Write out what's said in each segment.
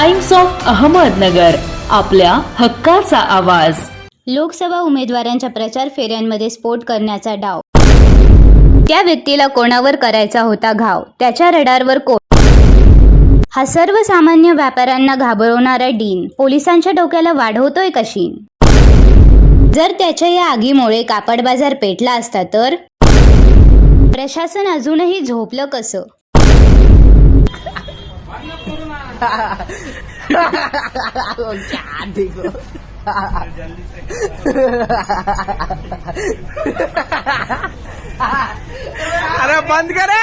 Times of Ahmednagar आपल्या हक्काचा आवाज. लोकसभा उमेदवारांच्या प्रचार फेऱ्यांमध्ये स्फोट करण्याचा डाव. त्या व्यक्तीला कोणावर करायचा होता घाव? त्याच्या रडारवर कोण हा सर्वसामान्य व्यापाऱ्यांना घाबरवणारा डीन. पोलिसांच्या डोक्याला वाढवतोय कशी जर त्याच्या या आगीमुळे कापड बाजार पेटला असता तर? प्रशासन अजूनही झोपलं कसं? अरे बंद करे.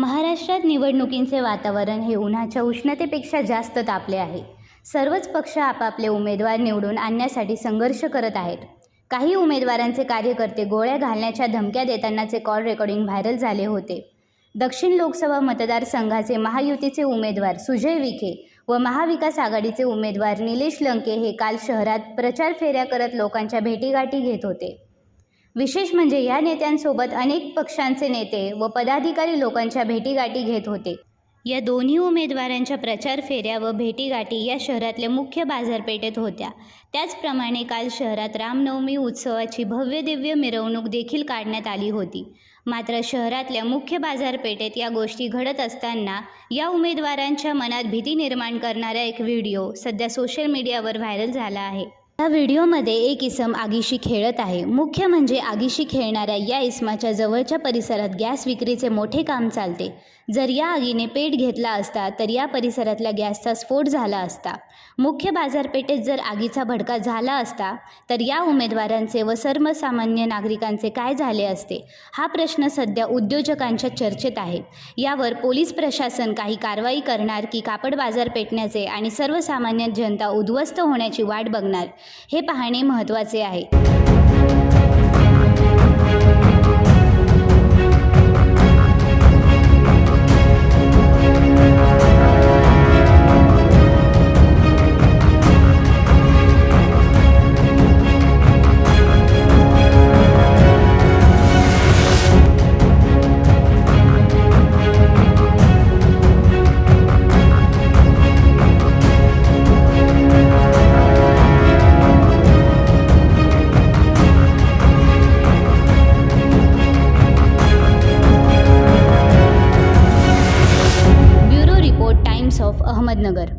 महाराष्ट्रात निवडणुकींचे वातावरण हे उन्हाच्या उष्णतेपेक्षा जास्त तापले आहे. सर्वच पक्ष आपापले उमेदवार निवडून आणण्यासाठी संघर्ष करत आहेत. काही उमेदवारांचे कार्यकर्ते गोळ्या घालण्याच्या धमक्या देतानाचे कॉल रेकॉर्डिंग व्हायरल झाले होते. दक्षिण लोकसभा मतदारसंघाचे महायुतीचे उमेदवार सुजय विखे व महाविकास आघाडीचे उमेदवार निलेश लंके हे काल शहरात प्रचार फेऱ्या करत लोकांच्या भेटीगाठी घेत होते. विशेष म्हणजे या नेत्यांसोबत अनेक पक्षांचे नेते व पदाधिकारी लोकांच्या भेटीगाठी घेत होते. या दोन्ही उमेदवारांच्या प्रचार फेऱ्या व भेटीगाठी या शहरातल्या मुख्य बाजारपेठेत होत्या. त्याचप्रमाणे काल शहरात रामनवमी उत्सवाची भव्य दिव्य मिरवणूक देखील काढण्यात आली होती. मात्र शहरातल्या मुख्य बाजारपेठेत या गोष्टी घडत असताना या उमेदवारांच्या मनात भीती निर्माण करणारा एक व्हिडिओ सध्या सोशल मीडियावर व्हायरल झाला आहे. या व्हिडिओमध्ये एक इसम आगीशी खेळत आहे. मुख्य म्हणजे आगीशी खेळणाऱ्या या इसमाच्या जवळच्या परिसरात गॅस विक्रीचे मोठे काम चालते. जर या आगीने पेट घेतला असता तर या परिसरातल्या गॅसचा स्फोट झाला असता. मुख्य बाजारपेठेत जर आगीचा भडका झाला असता तर या उमेदवारांचे व सर्वसामान्य नागरिकांचे काय झाले असते? हा प्रश्न सध्या उद्योजकांच्या चर्चेत आहे. यावर पोलीस प्रशासन काही कारवाई करणार की कापड बाजार पेटण्याचे आणि सर्वसामान्य जनता उद्ध्वस्त होण्याची वाट बघणार? हे पाहणे महत्त्वाचे आहे. of Ahmednagar.